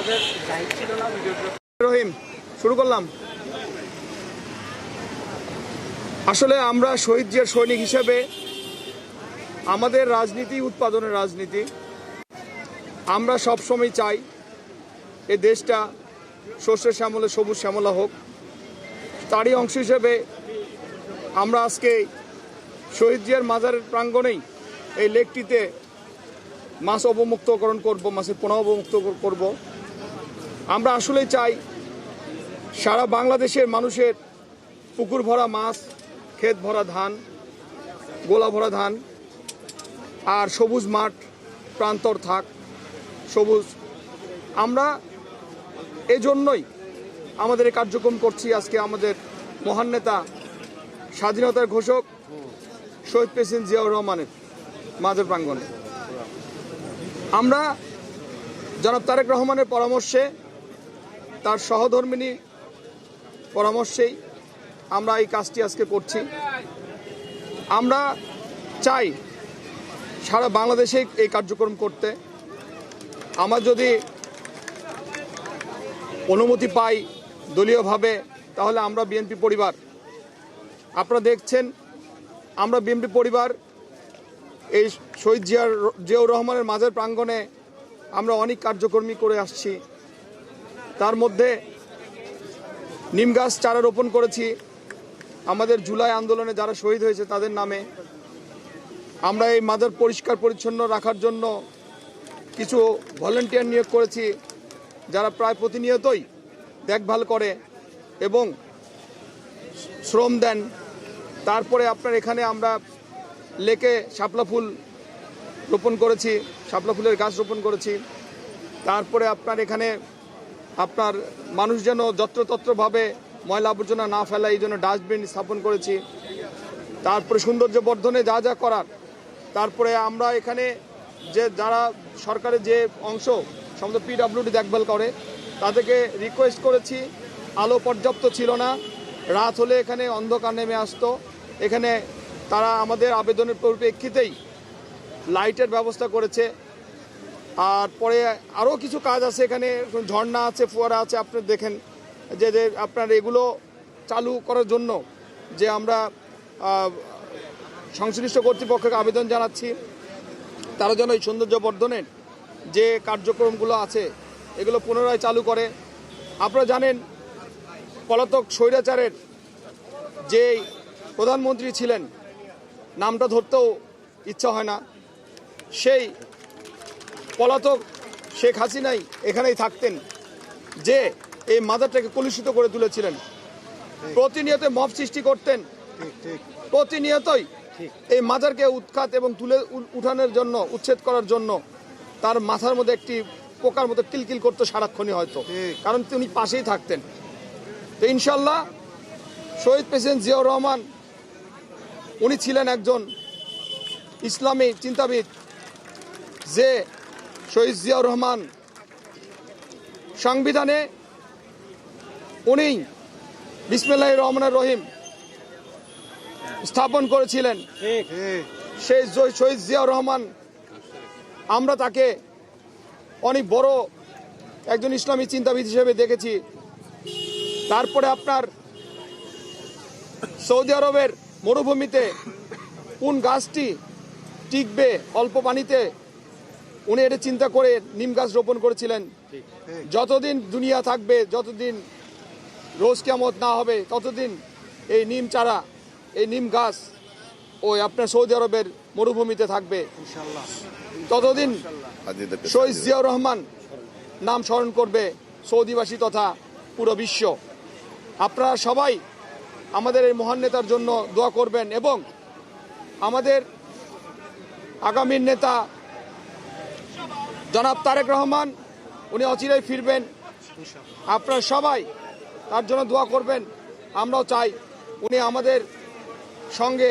আমাদের ছিল না রহিম, শুরু করলাম। আসলে আমরা শহীদ জিয়ার সৈনিক হিসেবে আমাদের রাজনীতি উৎপাদনের রাজনীতি, আমরা সবসময় চাই এ দেশটা শস্যের শ্যামলে, সবুজ শ্যামলা হোক। তারই অংশ হিসেবে আমরা আজকে শহীদ জিয়ার মাজারের প্রাঙ্গণেই এই লেকটিতে মাছ অবমুক্তকরণ করব, মাছের পোনা অবমুক্ত করব। আমরা আসলেই চাই সারা বাংলাদেশের মানুষের পুকুর ভরা মাছ, ক্ষেত ভরা ধান, গোলা ভরা ধান, আর সবুজ মাঠ, প্রান্তর থাক, সবুজ। আমরা এজন্যই আমাদের এই কার্যক্রম করছি, আজকে আমাদের মহান নেতা, স্বাধীনতার ঘোষক, শহীদ প্রেসিডেন্ট জিয়াউর রহমানের মাঝের প্রাঙ্গণে। আমরা জনাব তারেক রহমানের পরামর্শে তার সহধর্মিনী পরামর্শেই আমরা এই কাজটি আজকে করছি। আমরা চাই সারা বাংলাদেশে এই কার্যক্রম করতে। আমার যদি অনুমতি পাই দলীয়ভাবে, তাহলে আমরা বিএনপি পরিবার। আপনারা দেখছেন, আমরা বিএনপি পরিবার, এই শহীদ জিয়ার জিয়াউর রহমানের মাঝের প্রাঙ্গণে আমরা অনেক কার্যক্রমী করে আসছি। তার মধ্যে নিম গাছ চারা রোপণ করেছি। আমাদের জুলাই আন্দোলনে যারা শহীদ হয়েছে তাদের নামে। আমরা এই মাদার পরিষ্কার পরিচ্ছন্ন রাখার জন্য কিছু ভলেন্টিয়ার নিয়োগ করেছি, যারা প্রায় প্রতিনিয়তই দেখভাল করে এবং শ্রম দেন। তারপরে আপনার এখানে আমরা লেকে শাপলা ফুল রোপণ করেছি, শাপলা ফুলের গাছ রোপণ করেছি। তারপরে আপনার এখানে আপনার মানুষ যেন যত্রতত্রভাবে ময়লা আবর্জনা না ফেলা, এই জন্য ডাস্টবিন স্থাপন করেছি। তারপরে সৌন্দর্য বর্ধনে যা যা করার, তারপরে আমরা এখানে যে যারা সরকারের যে অংশ, সমস্ত পিডাব্লিউডি দেখভাল করে, তাদেরকে রিকোয়েস্ট করেছি। আলো পর্যাপ্ত ছিল না। রাত হলে এখানে অন্ধকার নেমে আসতো। এখানে তারা আমাদের আবেদনের পরিপ্রেক্ষিতেই লাইটের ব্যবস্থা করেছে। আর পরে আরও কিছু কাজ আছে এখানে ঝর্ণা আছে, ফোয়ারা আছে, আপনি দেখেন যে যে আপনার এগুলো চালু করার জন্য যে আমরা সংশ্লিষ্ট কর্তৃপক্ষকে আবেদন জানাচ্ছি, তারা যেন এই সৌন্দর্য বর্ধনের যে কার্যক্রমগুলো আছে, এগুলো পুনরায় চালু করে। আপনারা জানেন, পলাতক স্বৈরাচারের যে প্রধানমন্ত্রী ছিলেন, নামটা ধরতেও ইচ্ছা হয় না। সেই পলাতক শেখ হাসিনাই এখানেই থাকতেন যে এই মাদারটাকে কলুষিত করে তুলেছিলেন। প্রতিনিয়ত মফ সৃষ্টি করতেন। প্রতিনিয়তই এই মাজারকে উৎখাত এবং তুলে উঠানোর জন্য উচ্ছেদ করার জন্য তার মাথার মধ্যে একটি পোকার মতো কিলকিল করতো সারাক্ষণই হয়তো। কারণ তিনি পাশেই থাকতেন। তো ইনশাল্লাহ শহীদ প্রেসিডেন্ট জিয়াউর রহমান উনি ছিলেন একজন ইসলামী চিন্তাবিদ যে শহীদ জিয়াউর রহমান সংবিধানে উনি বিসমিল্লাহ রহমানের রহিম স্থাপন করেছিলেন। সেই শহীদ জিয়াউর রহমান আমরা তাকে অনেক বড় একজন ইসলামী চিন্তাবিদ হিসেবে দেখেছি। তারপরে আপনার সৌদি আরবের মরুভূমিতে কোন গাছটি টিকবে অল্প পানিতে উনি এটা চিন্তা করে নিম গাছ রোপণ করেছিলেন। যতদিন দুনিয়া থাকবে যতদিন রোজ কেমত না হবে ততদিন এই নিম চারা এই নিম গাছ ওই আপনার সৌদি আরবের মরুভূমিতে থাকবে। ততদিন শহীদ জিয়াউর রহমান নাম স্মরণ করবে সৌদিবাসী তথা পুরো বিশ্ব। আপনারা সবাই আমাদের এই মহান নেতার জন্য দোয়া করবেন এবং আমাদের আগামীর নেতা জনাব তারেক রহমান, উনি অচিরেই ফিরবেন। আপনারা সবাই তার জন্য দোয়া করবেন, আমরাও চাই উনি আমাদের সঙ্গে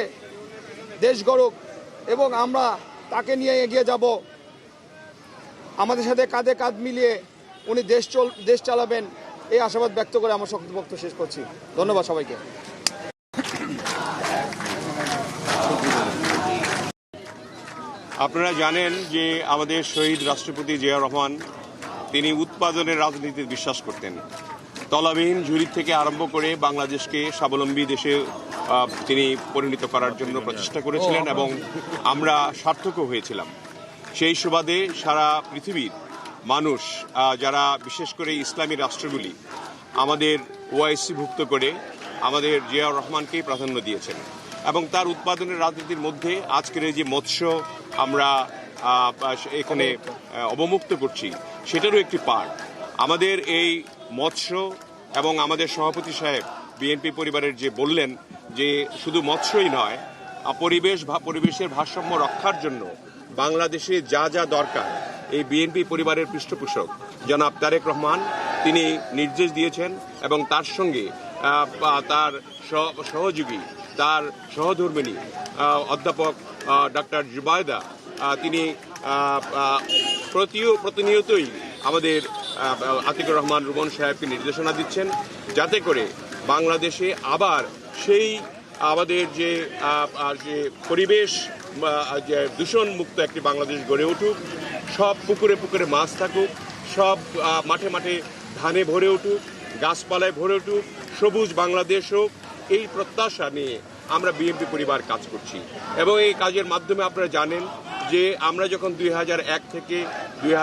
দেশ গড়ুক এবং আমরা তাকে নিয়ে এগিয়ে যাব। আমাদের সাথে কাঁধে কাঁধ মিলিয়ে উনি দেশ চল, দেশ চালাবেন, এই আশাবাদ ব্যক্ত করে আমার বক্তব্য শেষ করছি। ধন্যবাদ সবাইকে। আপনারা জানেন যে আমাদের শহীদ রাষ্ট্রপতি জিয়া রহমান তিনি উৎপাদনের রাজনীতিতে বিশ্বাস করতেন। তলাবিহীন ঝুড়ি থেকে আরম্ভ করে বাংলাদেশকে স্বাবলম্বী দেশে তিনি পরিণত করার জন্য প্রচেষ্টা করেছিলেন এবং আমরা সার্থকও হয়েছিলাম। সেই সুবাদে সারা পৃথিবীর মানুষ যারা বিশেষ করে ইসলামী রাষ্ট্রগুলি আমাদের ওআইসিভুক্ত করে আমাদের জিয়াউর রহমানকেই প্রাধান্য দিয়েছেন। এবং তার উৎপাদনের রাজনীতির মধ্যে আজকের এই যে মৎস্য আমরা এখানে অবমুক্ত করছি, সেটারও একটি পার্ট। আমাদের এই মৎস্য এবং আমাদের সভাপতি সাহেব বিএনপি পরিবারের যে বললেন যে শুধু মৎস্যই নয়, পরিবেশ পরিবেশের ভারসাম্য রক্ষার জন্য বাংলাদেশে যা যা দরকার, এই বিএনপি পরিবারের পৃষ্ঠপোষক জনাব তারেক রহমান, তিনি নির্দেশ দিয়েছেন এবং তার সঙ্গে তার সহ- সহযোগী তার সহধর্মিনী অধ্যাপক ডক্টর জুবায়দা তিনি প্রতিও প্রতিনিয়তই আমাদের আতিকুর রহমান রুমন সাহেবকে নির্দেশনা দিচ্ছেন যাতে করে বাংলাদেশে আবার সেই আমাদের যে যে পরিবেশ যে দূষণ মুক্ত একটি বাংলাদেশ গড়ে উঠুক, সব পুকুরে পুকুরে মাছ থাকুক, সব মাঠে মাঠে ধানে ভরে উঠুক, গাছপালায় ভরে উঠুক, সবুজ বাংলাদেশ হোক এই প্রত্যাশা নিয়ে আমরা বিএনপি পরিবার কাজ করছি। এবং এই কাজের মাধ্যমে আপনারা জানেন যে আমরা যখন দুই এক থেকে দুই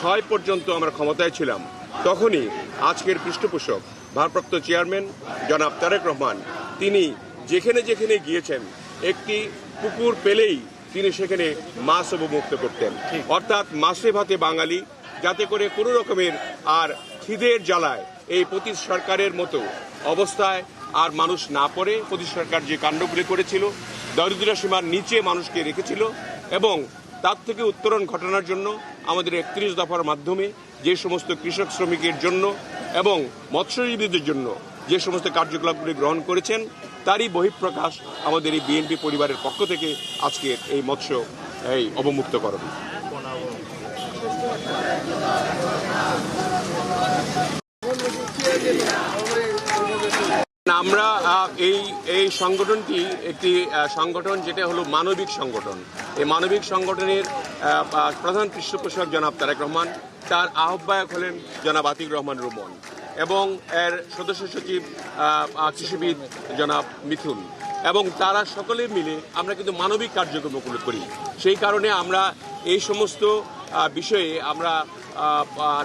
ছয় পর্যন্ত আমরা ক্ষমতায় ছিলাম তখনই আজকের পৃষ্ঠপোষক ভারপ্রাপ্ত চেয়ারম্যান জনাব তারেক রহমান তিনি যেখানে যেখানে গিয়েছেন একটি পুকুর পেলেই তিনি সেখানে মাছ অবমুক্ত করতেন। অর্থাৎ মাছে ভাতে বাঙালি যাতে করে কোনো রকমের আর খিদের জ্বালায় এই পতীত সরকারের মতো অবস্থায় আর মানুষ না পড়ে পতীত সরকার যে কাণ্ডগুলি করেছিল দরিদ্র সীমার নিচে মানুষকে রেখেছিল এবং তার থেকে উত্তরণ ঘটানোর জন্য আমাদের একত্রিশ দফার মাধ্যমে যে সমস্ত কৃষক শ্রমিকের জন্য এবং মৎস্যজীবীদের জন্য যে সমস্ত কার্যকলাপগুলি গ্রহণ করেছেন, তারই বহিঃপ্রকাশ আমাদের এই বিএনপি পরিবারের পক্ষ থেকে আজকের এই মৎস্য, এই অবমুক্তকরণ। আমরা এই এই সংগঠনটি একটি সংগঠন যেটা হলো মানবিক সংগঠন। এই মানবিক সংগঠনের প্রধান পৃষ্ঠপোষক জনাব তারেক রহমান, তার আহ্বায়ক হলেন জনাব আতিক রহমান রুমন এবং এর সদস্য সচিব কৃষিবিদ জনাব মিথুন এবং তারা সকলে মিলে আমরা কিন্তু মানবিক কার্যক্রম কার্যক্রমগুলো করি। সেই কারণে আমরা এই সমস্ত বিষয়ে আমরা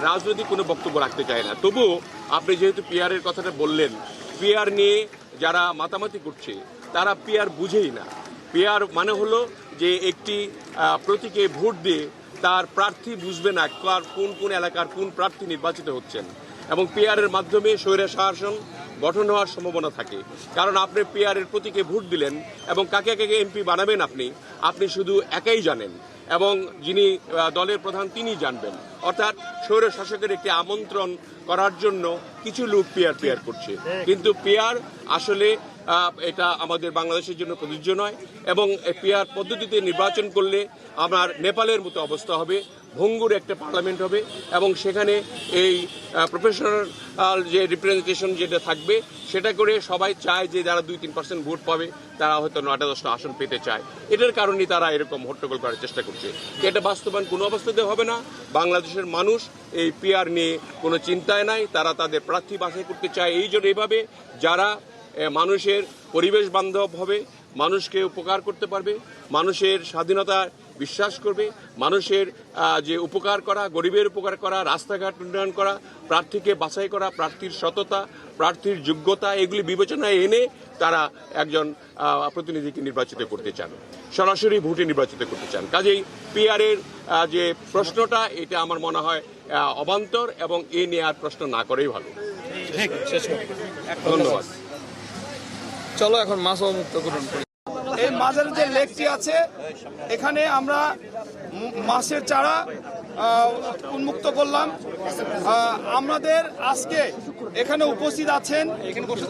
রাজনৈতিক কোনো বক্তব্য রাখতে চাই না। তবুও আপনি যেহেতু পিয়ারের কথাটা বললেন পিয়ার নিয়ে যারা মাতামাতি করছে, তারা পিয়ার বুঝেই না। পিয়ার মানে হলো যে একটি প্রতীকে ভোট দিয়ে তার প্রার্থী বুঝবে না কার, কোন কোন এলাকার কোন প্রার্থী নির্বাচিত হচ্ছেন। এবং পিয়ারের মাধ্যমে স্বৈর শাসন গঠন হওয়ার সম্ভাবনা থাকে। কারণ আপনি পিয়ারের প্রতীকে ভোট দিলেন এবং কাকে কাকে এমপি বানাবেন আপনি আপনি শুধু একাই জানেন। এবং যিনি দলের প্রধান তিনি জানবেন। অর্থাৎ স্বৈর শাসকের একটি আমন্ত্রণ করার জন্য কিছু লোক পেয়ার পেয়ার করছে কিন্তু পেয়ার আসলে এটা আমাদের বাংলাদেশের জন্য প্রযোজ্য নয়। এবং পিয়ার পদ্ধতিতে নির্বাচন করলে আমার নেপালের মতো অবস্থা হবে, ভঙ্গুর একটা পার্লামেন্ট হবে, এবং সেখানে এই প্রফেশনাল যে রিপ্রেজেন্টেশন যেটা থাকবে, সেটা করে সবাই চায় যে যারা দুই তিন পার্সেন্ট ভোট পাবে, তারা হয়তো নয়টা দশটা আসন পেতে চায়। এটার কারণেই তারা এরকম হট্টগোল করার চেষ্টা করছে। এটা বাস্তবায়ন কোনো অবস্থাতে হবে না। বাংলাদেশের মানুষ এই পিআর নিয়ে কোনো চিন্তায় নাই, তারা তাদের প্রার্থী বাছাই করতে চায়। এই জন্য এভাবে যারা মানুষের পরিবেশ বান্ধব হবে মানুষকে উপকার করতে পারবে মানুষের স্বাধীনতা বিশ্বাস করবে মানুষের যে উপকার করা গরিবের উপকার করা রাস্তাঘাট উন্নয়ন করা প্রার্থীকে বাছাই করা প্রার্থীর সততা প্রার্থীর যোগ্যতা এগুলি বিবেচনায় এনে তারা একজন প্রতিনিধিকে নির্বাচিত করতে চান সরাসরি ভোটে নির্বাচিত করতে চান। কাজেই পিআরের যে প্রশ্নটা এটা আমার মনে হয় অবান্তর এবং এ নিয়ে আর প্রশ্ন না করেই ভালো। ধন্যবাদ। চলো এখন মাছ অবমুক্ত করুন এই মাঝের যে লেকটি আছে এখানে আমরা মাছের চারা উন্মুক্ত করলাম। আমাদের আজকে এখানে উপস্থিত আছেন,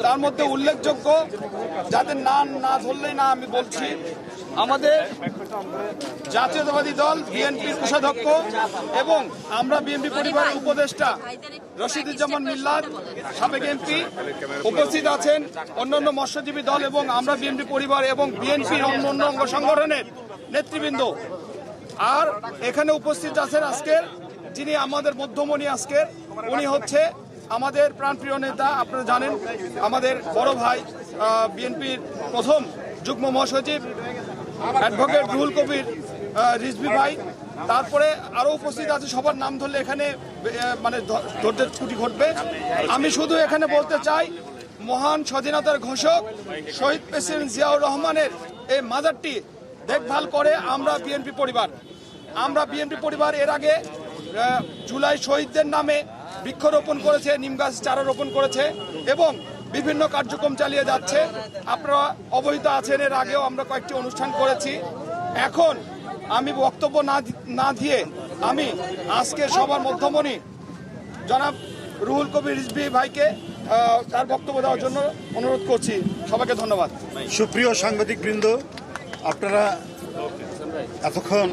তার মধ্যে উল্লেখযোগ্য যাদের নাম না ধরলেই না আমি বলছি, আমাদের জাতীয়তাবাদী দল, বিএনপির কোষাধ্যক্ষ এবং আমরা বিএনপি পরিবারের উপদেষ্টা রশিদুজ্জামান মিল্লাদ, সাবেক এমপি, উপস্থিত আছেন অন্যান্য মৎস্যজীবী দল এবং আমরা বিএনপি পরিবার এবং বিএনপির অন্য অন্য অঙ্গ সংগঠনের নেতৃবৃন্দ। আর এখানে উপস্থিত আছেন আজকের যিনি আমাদের মধ্যমণি আজকের, উনি হচ্ছে আমাদের প্রাণপ্রিয় নেতা, আপনারা জানেন, আমাদের বড় ভাই বিএনপির প্রথম যুগ্ম মহাসচিব, অ্যাডভোকেট রুহুল কবির রিজভি ভাই। তারপরে আরও উপস্থিত আছে, সবার নাম ধরলে এখানে মানে ধ- ধৈর্যের ছুটি ঘটবে। আমি শুধু এখানে বলতে চাই, মহান স্বাধীনতার ঘোষক শহীদ প্রেসিডেন্ট জিয়াউর রহমানের এই মাজারটি দেখভাল করে আমরা বিএনপি পরিবার। আমরা বিএনপি পরিবার এর আগে জুলাই শহীদদের নামে বৃক্ষরোপণ করেছে, নিম গাছ চারা রোপণ করেছে এবং বিভিন্ন কার্যক্রম চালিয়ে যাচ্ছে। আপনারা অবহিত আছেন, এর আগেও আমরা কয়েকটি অনুষ্ঠান করেছি। এখন আমি বক্তব্য না না দিয়ে আমি আজকে সবার মধ্যমণি জনাব রুহুল কবির রিজভি ভাইকে তার বক্তব্য দেওয়ার জন্য অনুরোধ করছি। সবাইকে ধন্যবাদ। সুপ্রিয় সাংবাদিকবৃন্দ আপনারা এতক্ষণ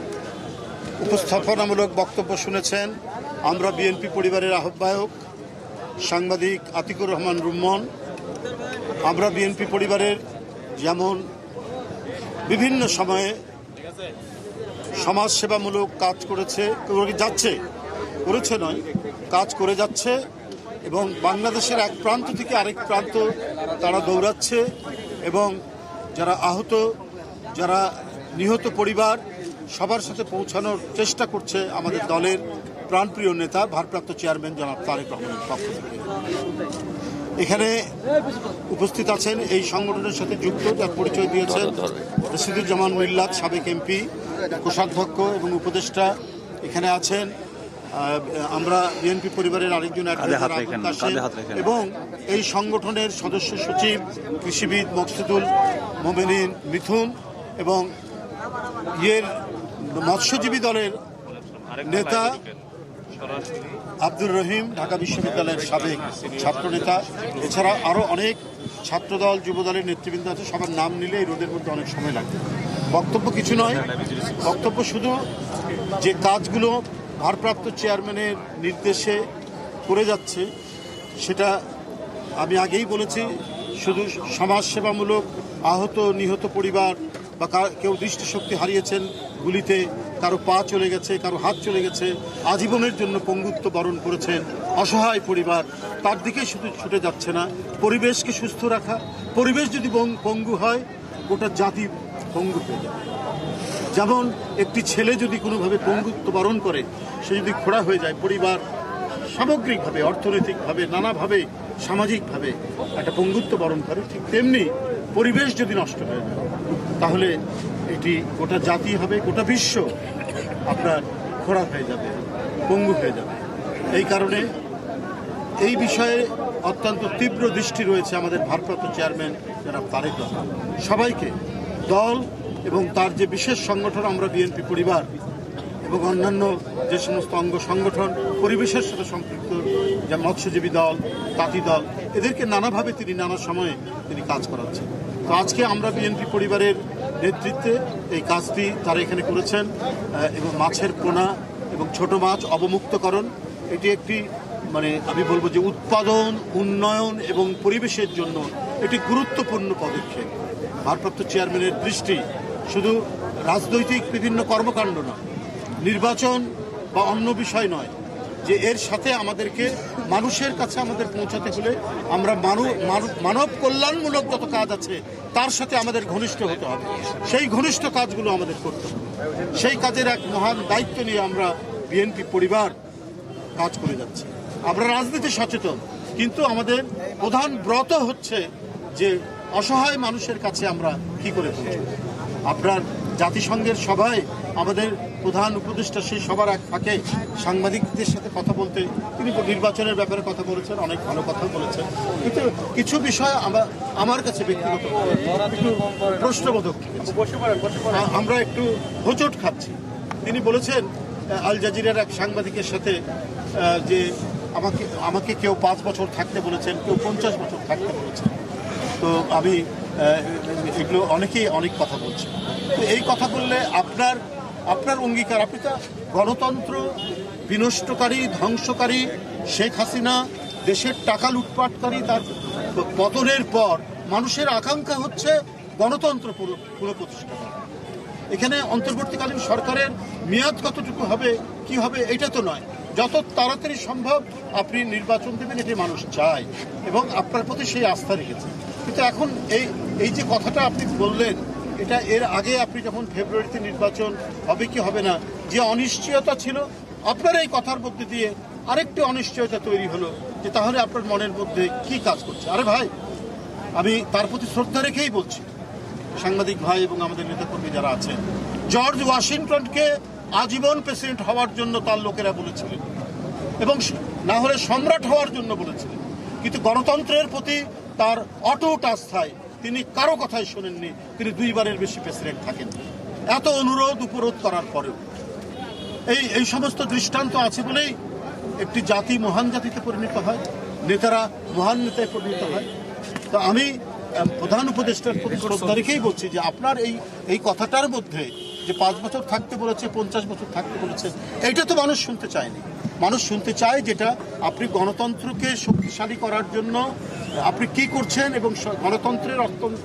উপস্থাপনামূলক বক্তব্য শুনেছেন। আমরা বিএনপি পরিবারের আহ্বায়ক, সাংবাদিক আতিকুর রহমান রুম্মন। আমরা বিএনপি পরিবারের যেমন বিভিন্ন সময়ে সমাজসেবামূলক কাজ করেছে, করে যাচ্ছে, করেছে নয়, কাজ করে যাচ্ছে এবং বাংলাদেশের এক প্রান্ত থেকে আরেক প্রান্ত তারা দৌড়াচ্ছে এবং যারা আহত যারা নিহত পরিবার সবার সাথে পৌঁছানোর চেষ্টা করছে আমাদের দলের প্রাণপ্রিয় নেতা ভারপ্রাপ্ত চেয়ারম্যান জনাব তারেক রহমানের পক্ষ থেকে। এখানে উপস্থিত আছেন এই সংগঠনের সাথে যুক্ত যার পরিচয় দিয়েছেন রশিদুজ্জামান মিল্লাত সাবেক এমপি কোষাধ্যক্ষ এবং উপদেষ্টা এখানে আছেন। আমরা বিএনপি পরিবারের আরেকজন। এবং এই সংগঠনের সদস্য সচিব কৃষিবিদ মকসুদুল মোমেনিন মিথুন। এবং ইয়ের মৎস্যজীবী দলের নেতা আব্দুর রহিম, ঢাকা বিশ্ববিদ্যালয়ের সাবেক ছাত্রনেতা। এছাড়া আরও অনেক ছাত্রদল, যুবদলের নেতৃবৃন্দ আছে, সবার নাম নিলে এই রোদের মধ্যে অনেক সময় লাগবে। বক্তব্য কিছু নয়, বক্তব্য শুধু যে কাজগুলো ভারপ্রাপ্ত চেয়ারম্যানের নির্দেশে করে যাচ্ছে, সেটা আমি আগেই বলেছি, শুধু সমাজসেবামূলক আহত নিহত পরিবার বা কেউ দৃষ্টিশক্তি হারিয়েছেন গুলিতে, কারও পা চলে গেছে, কারও হাত চলে গেছে, আজীবনের জন্য পঙ্গুত্ব বরণ করেছেন অসহায় পরিবার। তার দিকেই শুধু ছুটে যাচ্ছে না, পরিবেশকে সুস্থ রাখা, পরিবেশ যদি পঙ্গু হয়, গোটা জাতি পঙ্গু হয়ে যাবে। যেমন একটি ছেলে যদি কোনোভাবে পঙ্গুত্ব বরণ করে, সে যদি খোড়া হয়ে যায়, পরিবার সামগ্রিকভাবে, অর্থনৈতিকভাবে, নানাভাবে, সামাজিকভাবে একটা পঙ্গুত্ব বরণ করে, ঠিক তেমনি পরিবেশ যদি নষ্ট হয়ে যায় তাহলে এটি গোটা জাতি হবে, গোটা বিশ্ব আপনার খোড়া হয়ে যাবে, পঙ্গু হয়ে যাবে। এই কারণে এই বিষয়ে অত্যন্ত তীব্র দৃষ্টি রয়েছে আমাদের ভারপ্রাপ্ত চেয়ারম্যান যারা তারেক রহমান। সবাইকে দল এবং তার যে বিশেষ সংগঠন আমরা বিএনপি পরিবার এবং অন্যান্য যে সমস্ত অঙ্গ সংগঠন, পরিবেশের সাথে সম্পৃক্ত যা মৎস্যজীবী দল তাঁতি দল, এদেরকে নানাভাবে তিনি নানা সময়ে তিনি কাজ করাচ্ছেন। তো আজকে আমরা বিএনপি পরিবারের নেতৃত্বে এই কাজটি তারা এখানে করেছেন এবং মাছের পোনা এবং ছোট মাছ অবমুক্তকরণ। এটি একটি মানে আমি বলব যে উৎপাদন, উন্নয়ন এবং পরিবেশের জন্য এটি গুরুত্বপূর্ণ পদক্ষেপ। ভারপ্রাপ্ত চেয়ারম্যানের দৃষ্টি শুধু রাজনৈতিক বিভিন্ন কর্মকাণ্ড নয়, নির্বাচন বা অন্য বিষয় নয়, যে এর সাথে আমাদেরকে মানুষের কাছে আমাদের পৌঁছাতে হলে আমরা মানব মানব কল্যাণমূলক যত কাজ আছে তার সাথে আমাদের ঘনিষ্ঠ হতে হবে। সেই ঘনিষ্ঠ কাজগুলো আমাদের করতে হবে। সেই কাজের এক মহান দায়িত্ব নিয়ে আমরা বিএনপি পরিবার কাজ করে যাচ্ছি। আমরা রাজনীতি সচেতন, কিন্তু আমাদের প্রধান ব্রত হচ্ছে যে অসহায় মানুষের কাছে আমরা কি করে পৌঁছব? আপনার জাতিসংঘের সভায় আমাদের প্রধান উপদেষ্টা সেই সবার এক ফাঁকে সাংবাদিকদের সাথে কথা বলতে তিনি নির্বাচনের ব্যাপারে কথা বলেছেন, অনেক ভালো কথা বলেছেন। কিন্তু কিছু বিষয় আমার আমার কাছে ব্যক্তিগত একটু প্রশ্নবোধক। আমরা একটু হোঁচট খাচ্ছি। তিনি বলেছেন, আল জাজিরার এক সাংবাদিকের সাথে যে আমাকে আমাকে কেউ পাঁচ বছর থাকতে বলেছেন, কেউ পঞ্চাশ বছর থাকতে বলেছেন। তো আমি এগুলো অনেকেই অনেক কথা বলছে। তো এই কথা বললে আপনার আপনার অঙ্গীকার, আপনি তো গণতন্ত্র বিনষ্টকারী, ধ্বংসকারী, শেখ হাসিনা দেশের টাকা লুটপাটকারী, তার পতনের পর মানুষের আকাঙ্ক্ষা হচ্ছে গণতন্ত্র পুরো- পুনঃপ্রতিষ্ঠা এখানে অন্তর্বর্তীকালীন সরকারের মেয়াদ কতটুকু হবে, কি হবে, এটা তো নয়। যত তাড়াতাড়ি সম্ভব আপনি নির্বাচন দেবেন, এটি মানুষ চায় এবং আপনার প্রতি সেই আস্থা রেখেছে। কিন্তু এখন এই এই যে কথাটা আপনি বললেন, এটা এর আগে আপনি যখন ফেব্রুয়ারিতে নির্বাচন হবে কি হবে না, যে অনিশ্চয়তা ছিল, আপনার এই কথার মধ্যে দিয়ে আরেকটি অনিশ্চয়তা তৈরি হলো, যে তাহলে আপনার মনের মধ্যে কি কাজ করছে? আরে ভাই, আমি তার প্রতি শ্রদ্ধা রেখেই বলছি। সাংবাদিক ভাই এবং আমাদের নেতাকর্মী যারা আছেন, জর্জ ওয়াশিংটনকে আজীবন প্রেসিডেন্ট হওয়ার জন্য তার লোকেরা বলেছিলেন এবং না হলে সম্রাট হওয়ার জন্য বলেছিলেন। কিন্তু গণতন্ত্রের প্রতি তার অটুট আস্থায় তিনি কারও কথাই শোনেননি। তিনি দুইবারের বেশি প্রেসিডেন্ট থাকেন। এত অনুরোধ উপরোধ করার পরেও। এই এই সমস্ত দৃষ্টান্ত আছে বলেই একটি জাতি মহান জাতিতে পরিণত হয় নেতারা মহান নেতায় পরিণত হয়। তো আমি প্রধান উপদেষ্টার প্রতি শ্রদ্ধা রেখেই বলছি যে আপনার এই এই কথাটার মধ্যে যে পাঁচ বছর থাকতে বলেছে পঞ্চাশ বছর থাকতে বলেছে এইটা তো মানুষ শুনতে চায়নি। মানুষ শুনতে চায় যেটা আপনি গণতন্ত্রকে শক্তিশালী করার জন্য আপনি কি করছেন এবং গণতন্ত্রের অত্যন্ত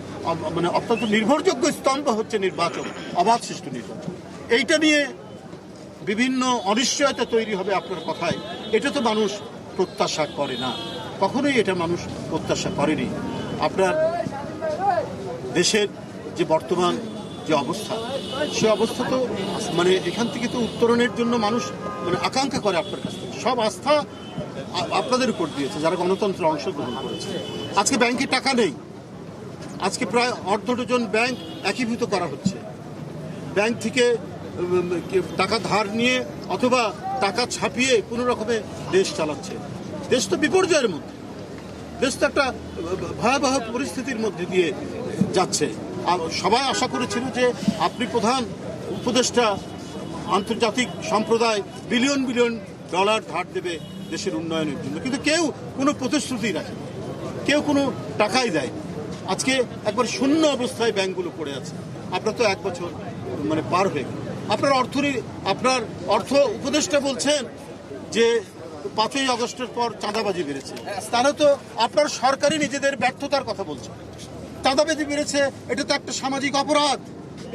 মানে অত্যন্ত নির্ভরযোগ্য স্তম্ভ হচ্ছে নির্বাচন, অবাধ সৃষ্টি নির্বাচন। এইটা নিয়ে বিভিন্ন অনিশ্চয়তা তৈরি হবে আপনার কথায়। এটা তো মানুষ প্রত্যাশা করে না। কখনোই এটা মানুষ প্রত্যাশা করেনি। আপনার দেশের যে বর্তমান যে অবস্থা, সে অবস্থা তো মানে এখান থেকে তো উত্তরণের জন্য মানুষ মানে আকাঙ্ক্ষা করে আপনার কাছ থেকে। সব আস্থা আপনাদের উপর দিয়েছে, যারা গণতন্ত্রে অংশগ্রহণ করেছে। আজকে ব্যাংকে টাকা নেই। আজকে প্রায় অর্ধ ডজন ব্যাংক একীভূত করা হচ্ছে। ব্যাংক থেকে টাকা ধার নিয়ে অথবা টাকা ছাপিয়ে কোনো রকমে দেশ চালাচ্ছে। দেশ তো বিপর্যয়ের মধ্যে। দেশ তো একটা ভয়াবহ পরিস্থিতির মধ্যে দিয়ে যাচ্ছে। সবাই আশা করেছিল যে আপনি প্রধান উপদেষ্টা, আন্তর্জাতিক সম্প্রদায় বিলিয়ন বিলিয়ন ডলার ধার দেবে। দেশের উন্নয়নের জন্য। কিন্তু কেউ কোনো প্রতিশ্রুতি রাখে কেউ কোনো টাকাই দেয় আজকে একবার শূন্য অবস্থায় ব্যাংকগুলো পড়ে আছে। আপনার তো এক বছর মানে পার হয়ে গেল। আপনার অর্থনী আপনার অর্থ উপদেষ্টা বলছেন যে পাঁচই আগস্টের পর চাঁদাবাজি বেড়েছে। তাহলে তো আপনার সরকারই নিজেদের ব্যর্থতার কথা বলছে। চাঁদাবাজি বেড়েছে, এটা তো একটা সামাজিক অপরাধ।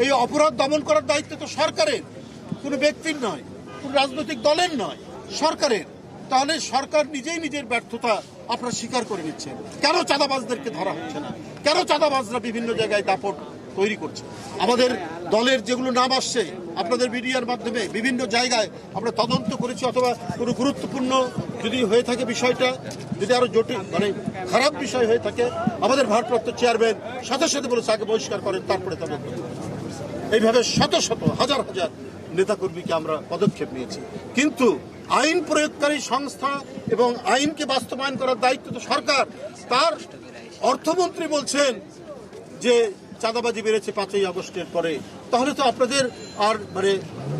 এই অপরাধ দমন করার দায়িত্ব তো সরকারের। কোনো ব্যক্তির নয়, কোনো রাজনৈতিক দলের নয়, সরকারের। তাহলে সরকার নিজেই নিজের ব্যর্থতা আপনারা স্বীকার করে নিচ্ছেন। কেন চাঁদাবাজদেরকে ধরা হচ্ছে না? কেন চাঁদাবাজরা বিভিন্ন জায়গায় দাপট তৈরি করছে? আমাদের দলের যেগুলো নাম আসছে, আপনাদের মিডিয়ার মাধ্যমে বিভিন্ন জায়গায় আমরা তদন্ত করেছি, অথবা কোনো গুরুত্বপূর্ণ যদি হয়ে থাকে বিষয়টা, যদি আরও জটিল মানে খারাপ বিষয় হয়ে থাকে, আমাদের ভারপ্রাপ্ত চেয়ারম্যান সাথে সাথে বলেছে, আগে বহিষ্কার করেন, তারপরে তদন্ত। এইভাবে শত শত, হাজার হাজার নেতাকর্মীকে আমরা পদক্ষেপ নিয়েছি। কিন্তু আইন প্রয়োগকারী সংস্থা এবং আইনকে বাস্তবায়ন করার দায়িত্ব তো সরকার। তার অর্থমন্ত্রী বলছেন যে চাঁদাবাজি বেড়েছে পাঁচই আগস্টের পরে। তাহলে তো আপনাদের আর মানে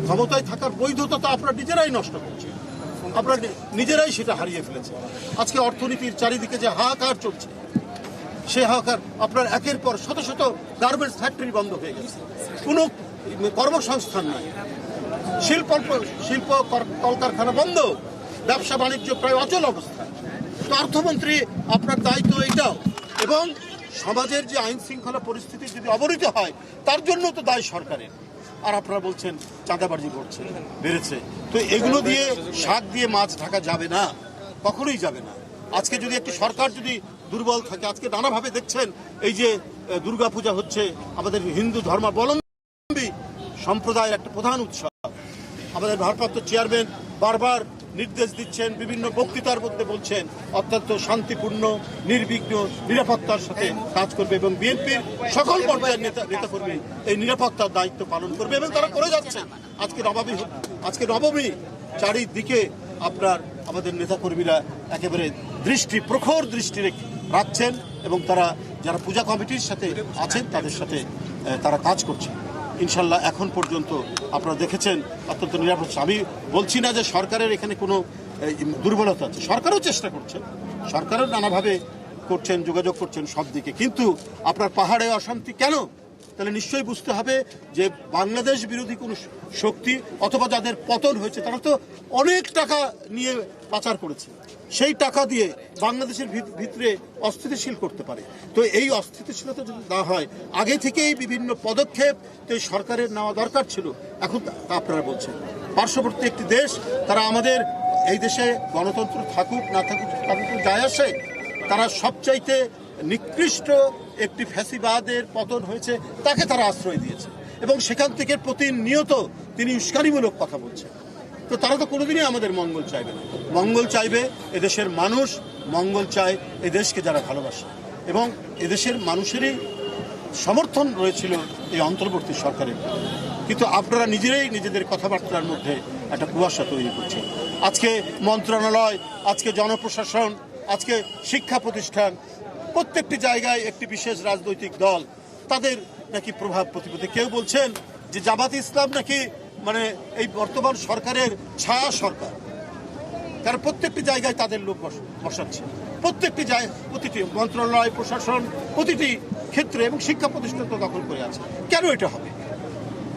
ক্ষমতায় থাকার বৈধতা তো আপনারা নিজেরাই নষ্ট করছে আপনারা নিজেরাই সেটা হারিয়ে ফেলেছে আজকে অর্থনীতির চারিদিকে যে হাহাকার চলছে, সে হাহাকার আপনার একের পর শত শত গার্মেন্টস ফ্যাক্টরি বন্ধ হয়ে গেছে। কোনো কর্মসংস্থান নাই। শিল্প শিল্প কলকারখানা বন্ধ, ব্যবসা বাণিজ্য প্রায় অচল অবস্থা। তো অর্থমন্ত্রী, আপনার দায়িত্ব এটাও এবং সমাজের যে আইন শৃঙ্খলা পরিস্থিতি যদি অবনীত হয়, তার জন্য তো দায় সরকারের। আর আপনারা বলছেন, চাঁদাবাজি করছে, বেড়েছে। তো এগুলো দিয়ে শাক দিয়ে মাছ ঢাকা যাবে না, কখনোই যাবে না। আজকে যদি একটি সরকার যদি দুর্বল থাকে, আজকে নানাভাবে দেখছেন, এই যে দুর্গাপূজা হচ্ছে, আমাদের হিন্দু ধর্মাবলম্বী সম্প্রদায়ের একটা প্রধান উৎসব। আমাদের ভারপ্রাপ্ত চেয়ারম্যান বারবার নির্দেশ দিচ্ছেন, বিভিন্ন বক্তৃতার মধ্যে বলছেন, অত্যন্ত শান্তিপূর্ণ, নির্বিঘ্ন নিরাপত্তার সাথে কাজ করবে এবং বিএনপির সকল পর্যায়ের নেতা নেতাকর্মী এই নিরাপত্তার দায়িত্ব পালন করবে এবং তারা করে যাচ্ছেন আজকে নবমী আজকে নবমী, চারিদিকে আপনার, আমাদের নেতাকর্মীরা একেবারে দৃষ্টি, প্রখর দৃষ্টি রেখে রাখছেন এবং তারা, যারা পূজা কমিটির সাথে আছেন, তাদের সাথে তারা কাজ করছে ইনশাল্লাহ এখন পর্যন্ত আপনারা দেখেছেন অত্যন্ত নিরাপদ। আমি বলছি না যে সরকারের এখানে কোনো দুর্বলতা আছে। সরকারও চেষ্টা করছে সরকারও নানাভাবে করছেন, যোগাযোগ করছেন সব দিকে। কিন্তু আপনার পাহাড়ে অশান্তি কেন? তাহলে নিশ্চয়ই বুঝতে হবে যে বাংলাদেশ বিরোধী কোনো শক্তি অথবা যাদের পতন হয়েছে, তারা তো অনেক টাকা নিয়ে পাচার করেছে। সেই টাকা দিয়ে বাংলাদেশের ভিত- ভিতরে অস্থিতিশীল করতে পারে। তো এই অস্থিতিশীলতা যদি না হয়, আগে থেকেই বিভিন্ন পদক্ষেপ তো সরকারের নেওয়া দরকার ছিল। এখন আপনারা বলছেন। পার্শ্ববর্তী একটি দেশ, তারা আমাদের এই দেশে গণতন্ত্র থাকুক, না থাকুক তাদের যায় আসে, তারা সবচাইতে নিকৃষ্ট একটি ফ্যাসিবাদের পতন হয়েছে, তাকে তারা আশ্রয় দিয়েছে। এবং সেখান থেকে প্রতিনিয়ত তিনি উস্কানিমূলক কথা বলছেন। তো তারা তো কোনোদিনই আমাদের মঙ্গল চাইবে না। মঙ্গল চাইবে এদেশের মানুষ, মঙ্গল চায় এদেশকে যারা ভালোবাসে। এবং এদেশের মানুষেরই সমর্থন রয়েছিল এই অন্তর্বর্তী সরকারের। কিন্তু আপনারা নিজেরাই নিজেদের কথাবার্তার মধ্যে একটা কুয়াশা তৈরি করছে আজকে মন্ত্রণালয়, আজকে জনপ্রশাসন, আজকে শিক্ষা প্রতিষ্ঠান, প্রত্যেকটি জায়গায় একটি বিশেষ রাজনৈতিক দল, তাদের নাকি প্রভাব প্রতিপত্তি। কেউ বলছেন যে জামাত ইসলাম নাকি মানে এই বর্তমান সরকারের ছায়া সরকার। তারা প্রত্যেকটি জায়গায় তাদের লোক বস- বসাচ্ছে। প্রত্যেকটি জায়গায় প্রতিটি মন্ত্রণালয়, প্রশাসন, প্রতিটি ক্ষেত্রে এবং শিক্ষা প্রতিষ্ঠান তো দখল করে আছে। কেন এটা হবে?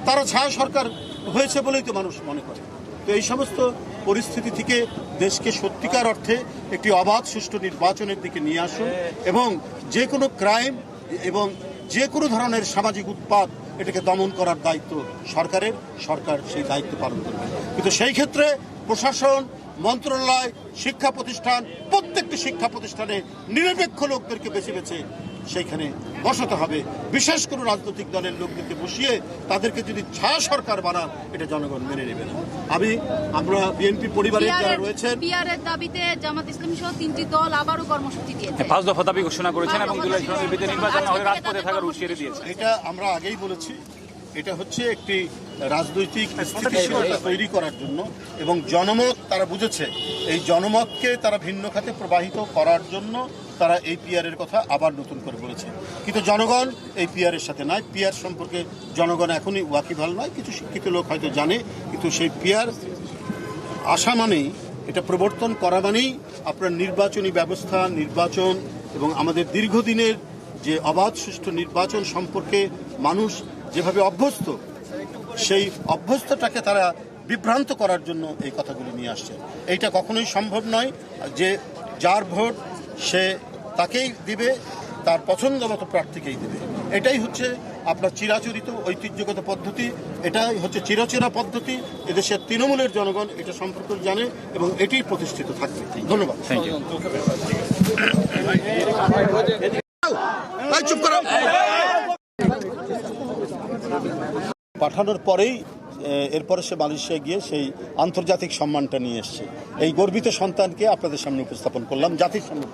তারা ছায়া সরকার হয়েছে বলেই তো মানুষ মনে করে। তো এই সমস্ত পরিস্থিতি থেকে দেশকে সত্যিকার অর্থে একটি অবাধ সুষ্ঠু নির্বাচনের দিকে নিয়ে আসুন এবং যে কোনো ক্রাইম এবং যে কোনো ধরনের সামাজিক উৎপাদ এটাকে দমন করার দায়িত্ব সরকারের, সরকার সেই দায়িত্ব পালন করবে। কিন্তু সেই ক্ষেত্রে প্রশাসন, মন্ত্রণালয়, শিক্ষা প্রতিষ্ঠান, প্রত্যেকটি শিক্ষা প্রতিষ্ঠানে নিরপেক্ষ লোকদেরকে বেছে বেছে সেইখানে বসাতে হবে। বিশেষ করে রাজনৈতিক দলের লোকদেরকে বসিয়ে তাদেরকে যদি ছায়া সরকার বানান এটা জনগণ মেনে নেবে না। আমি আমরা বিএনপি পরিবারের যারা রয়েছেন বিআরের দাবিতে জামাত ইসলামী সহ তিনটি দল আবারও কর্মসূচি দিয়েছে। পাঁচ দফা দাবি ঘোষণা করেছেন এবং জুলাই নির্বাচন হলে রাজপথে থাকার হুঁশিয়ারি দিয়েছে। এটা আমরা আগেই বলেছি এটা হচ্ছে একটি রাজনৈতিক স্থিতিশীলতা তৈরি করার জন্য এবং জনমত তারা বুঝেছে। এই জনমতকে তারা ভিন্ন খাতে প্রবাহিত করার জন্য তারা এই পিয়ারের কথা আবার নতুন করে বলেছে। কিন্তু জনগণ এই পিয়ারের সাথে নয় পিয়ার সম্পর্কে জনগণ এখনই ওয়াকিভাল নয়। কিছু শিক্ষিত লোক হয়তো জানে, কিন্তু সেই পিয়ার আসা মানেই, এটা প্রবর্তন করা মানেই আপনার নির্বাচনী ব্যবস্থা, নির্বাচন এবং আমাদের দীর্ঘদিনের যে অবাধ সুষ্ঠু নির্বাচন সম্পর্কে মানুষ যেভাবে অভ্যস্ত, সেই অভ্যস্তটাকে তারা বিভ্রান্ত করার জন্য এই কথাগুলি নিয়ে আসছে। এইটা কখনোই সম্ভব নয় যে যার ভোট সে তাকেই দিবে তার পছন্দ মতো প্রার্থীকেই দেবে। এটাই হচ্ছে আপনার চিরাচরিত ঐতিহ্যগত পদ্ধতি এটাই হচ্ছে চিরচেরা পদ্ধতি। এদেশের তৃণমূলের জনগণ এটা সম্পর্কে জানে এবং এটি প্রতিষ্ঠিত থাকবে। ধন্যবাদ। পাঠানোর পরেই এরপরে সে মালয়েশিয়ায় গিয়ে সেই আন্তর্জাতিক সম্মানটা নিয়ে এসছে। এই গর্বিত সন্তানকে আপনাদের সামনে উপস্থাপন করলাম জাতির সামনে